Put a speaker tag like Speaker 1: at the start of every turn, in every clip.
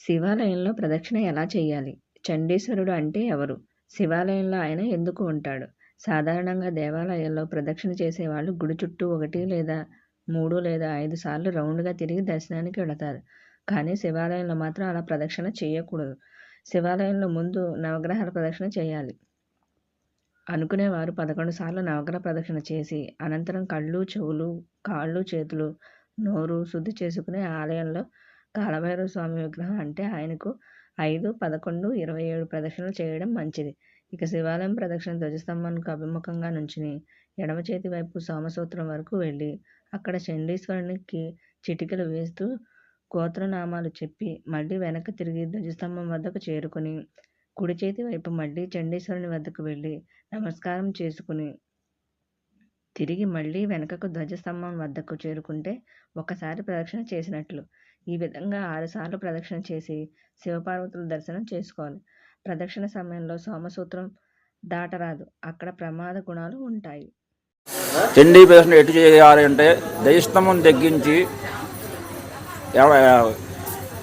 Speaker 1: శివాలయంలో ప్రదక్షిణ ఎలా చేయాలి? చండీశ్వరుడు అంటే ఎవరు? శివాలయంలో ఆయన ఎందుకు ఉంటాడు? సాధారణంగా దేవాలయాల్లో ప్రదక్షిణ చేసేవాళ్ళు గుడి చుట్టూ ఒకటి లేదా మూడు లేదా ఐదు సార్లు రౌండ్గా తిరిగి దర్శనానికి వెళతారు. కానీ శివాలయంలో మాత్రం అలా ప్రదక్షిణ చేయకూడదు. శివాలయంలో ముందు నవగ్రహాల ప్రదక్షిణ చేయాలి. అనుకునేవారు పదకొండు సార్లు నవగ్రహ ప్రదక్షిణ చేసి అనంతరం కళ్ళు, చెవులు, కాళ్ళు, చేతులు, నోరు శుద్ధి చేసుకునే ఆలయంలో కాలభైరవ స్వామి విగ్రహం అంటే ఆయనకు ఐదు, పదకొండు, ఇరవై ఏడు ప్రదక్షిణలు చేయడం మంచిది. ఇక శివాలయం ప్రదక్షిణ ధ్వజస్తంభానికి అభిముఖంగా నుంచుని ఎడమ చేతి వైపు సోమసూత్రం వరకు వెళ్ళి అక్కడ చండీశ్వరునికి చిటికలు వేస్తూ గోత్రనామాలు చెప్పి మళ్ళీ వెనక్కి తిరిగి ధ్వజస్తంభం వద్దకు చేరుకుని కుడి చేతి వైపు మళ్ళీ చండీశ్వరుని వద్దకు వెళ్ళి నమస్కారం చేసుకుని తిరిగి మళ్ళీ వెనకకు ధ్వజస్తంభం వద్దకు చేరుకుంటే ఒకసారి ప్రదక్షిణ చేసినట్లు. ఈ విధంగా ఆరుసార్లు ప్రదక్షిణ చేసి శివపార్వతుల దర్శనం చేసుకోవాలి. ప్రదక్షిణ సమయంలో సోమసూత్రం దాటరాదు. అక్కడ ప్రమాద గుణాలు ఉంటాయి.
Speaker 2: చండీ ప్రదర్శన ఎటు చేయాలి అంటే దయస్తంభం తగ్గించి ఎడ-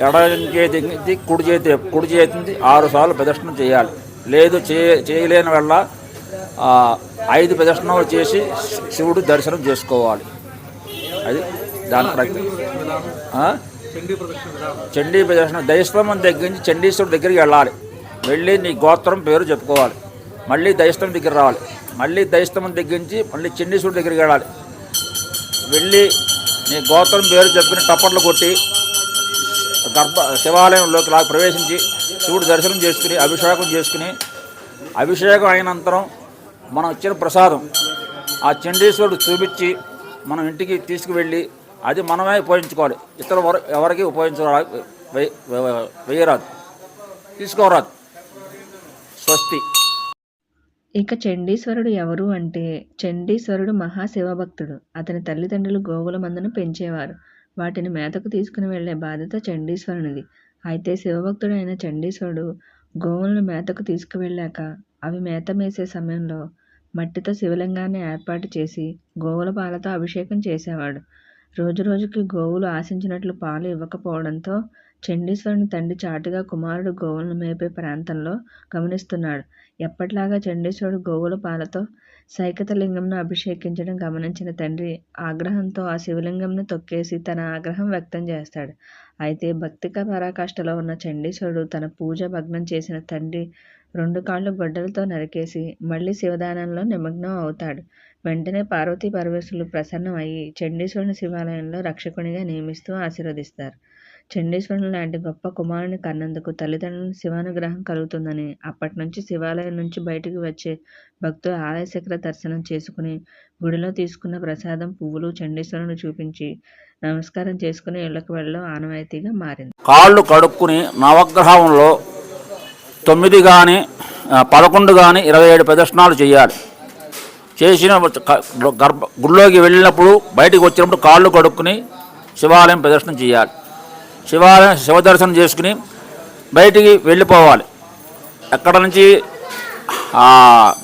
Speaker 2: ఎడ చేతి కుడి చేతి కుడి చేతి ఆరు సార్లు ప్రదర్శన చేయాలి లేదు చే చేయలేని వల్ల ఆ, ఐదు ప్రదర్శనలు చేసి శివుడు దర్శనం చేసుకోవాలి అది దాని ప్రక్రియ ఆ? చండీ ప్రదర్శన దయస్తంభం తగ్గించి చండీశ్వరుడు దగ్గరికి వెళ్ళాలి వెళ్ళి నీ గోత్రం పేరు చెప్పుకోవాలి. మళ్ళీ దైస్తం దగ్గర రావాలి. మళ్ళీ దయస్తంభం తగ్గించి మళ్ళీ చిన్నీసుడి దగ్గరికి వెళ్ళాలి. వెళ్ళి నీ గోత్రం పేరు చెప్పిన టప్పట్లు కొట్టి గర్భ శివాలయంలోకి లాగా ప్రవేశించి శివుడు దర్శనం చేసుకుని అభిషేకం చేసుకుని అభిషేకం అయినంతరం మనం ఇచ్చిన ప్రసాదం ఆ చండీశ్వరుడు చూపించి మనం ఇంటికి తీసుకువెళ్ళి అది మనమే ఉపయోగించుకోవాలి. ఇతర ఎవరికి ఉపయోగించరాదు వేయరాదు. తీసుకోరాదు. స్వస్తి
Speaker 1: ఇక చండీశ్వరుడు ఎవరు అంటే చండీశ్వరుడు మహాశివభక్తుడు. అతని తల్లిదండ్రులు గోవుల మందను పెంచేవారు. వాటిని మేతకు తీసుకుని వెళ్ళే బాధ్యత చండీశ్వరునిది. అయితే శివభక్తుడైన చండీశ్వరుడు గోవులను మేతకు తీసుకువెళ్ళాక అవి మేత మేసే సమయంలో మట్టితో శివలింగాన్ని ఏర్పాటు చేసి గోవుల పాలతో అభిషేకం చేసేవాడు. రోజురోజుకి గోవులు ఆశించినట్లు పాలు ఇవ్వకపోవడంతో చండీశ్వరుని తండ్రి చాటుగా కుమారుడు గోవులను మేపే ప్రాంతంలో గమనిస్తున్నాడు. ఎప్పటిలాగా చండీశ్వరుడు గోవుల పాలతో సైకత లింగంను అభిషేకించడం గమనించిన తండ్రి ఆగ్రహంతో ఆ శివలింగంను తొక్కేసి తన ఆగ్రహం వ్యక్తం చేస్తాడు. అయితే భక్తిక పరాకాష్ఠలో ఉన్న చండీశ్వరుడు తన పూజ భగ్నం చేసిన తండ్రి రెండు కాళ్ళు గొడ్డలితో నరికేసి మళ్ళీ శివదానంలో నిమగ్నం అవుతాడు. వెంటనే పార్వతీ పరమేశ్వరులు ప్రసన్నం అయ్యి చండీశ్వరుని శివాలయంలో రక్షకునిగా నియమిస్తూ ఆశీర్వదిస్తారు. చండీశ్వరుని లాంటి గొప్ప కుమారుని కన్నందుకు తల్లిదండ్రులకు శివానుగ్రహం కలుగుతుందని అప్పటి నుంచి శివాలయం నుంచి బయటికి వచ్చే భక్తులు ఆలయ శిఖర దర్శనం చేసుకుని గుడిలో తీసుకున్న ప్రసాదం, పువ్వులు చండీశ్వరుని చూపించి నమస్కారం చేసుకుని ఇళ్ళకు వెళ్ళడం ఆనవాయితీగా మారింది.
Speaker 2: కాళ్ళు కడుక్కుని నవగ్రహంలో తొమ్మిది కానీ పదకొండు కానీ ఇరవై ఏడు ప్రదర్శనాలు చేయాలి చేసిన గర్భ గుడిలోకి వెళ్ళినప్పుడు బయటికి వచ్చినప్పుడు కాళ్ళు కడుక్కుని శివాలయం ప్రదర్శన చేయాలి. శివాలయం శివ దర్శనం చేసుకుని బయటికి వెళ్ళిపోవాలి. ఎక్కడ నుంచి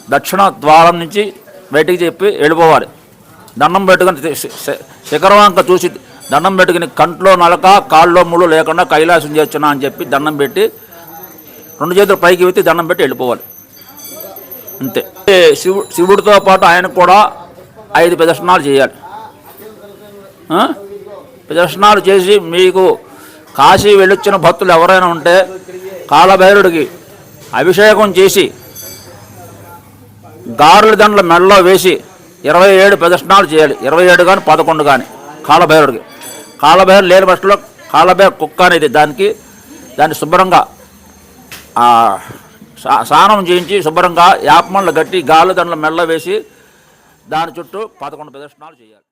Speaker 2: దక్షిణ ద్వారం నుంచి బయటికి చెప్పి వెళ్ళిపోవాలి. దండం పెట్టుకుని శి- చూసి దండం పెట్టుకుని కంట్లో నలక కాళ్ళలో ముళ్ళు లేకుండా కైలాసం చేస్తున్నా అని చెప్పి దండం పెట్టి రెండు చేతులు పైకి ఎత్తి దండం పెట్టి వెళ్ళిపోవాలి. అంతే. శివుడు శివు శివుడితో పాటు ఆయన కూడా ఐదు ప్రదర్శనాలు చేయాలి. ప్రదర్శనాలు చేసి మీకు కాశీ వెళ్ళొచ్చిన భక్తులు ఎవరైనా ఉంటే కాలభైరుడికి అభిషేకం చేసి గారుల దండల మెడలో వేసి ఇరవై ఏడు ప్రదర్శనాలు చేయాలి. ఇరవై ఏడు కానీ పదకొండు కానీ కాలభైరుడికి. కాలభైరు లేని బస్సులో కాలభైరు కుక్క అనేది దానికి దాన్ని శుభ్రంగా స్నానం చేయించి శుభ్రంగా యాపమళ్ళు గట్టి గాలి దండల మెడలో వేసి దాని చుట్టూ పదకొండు ప్రదర్శనాలు చేయాలి.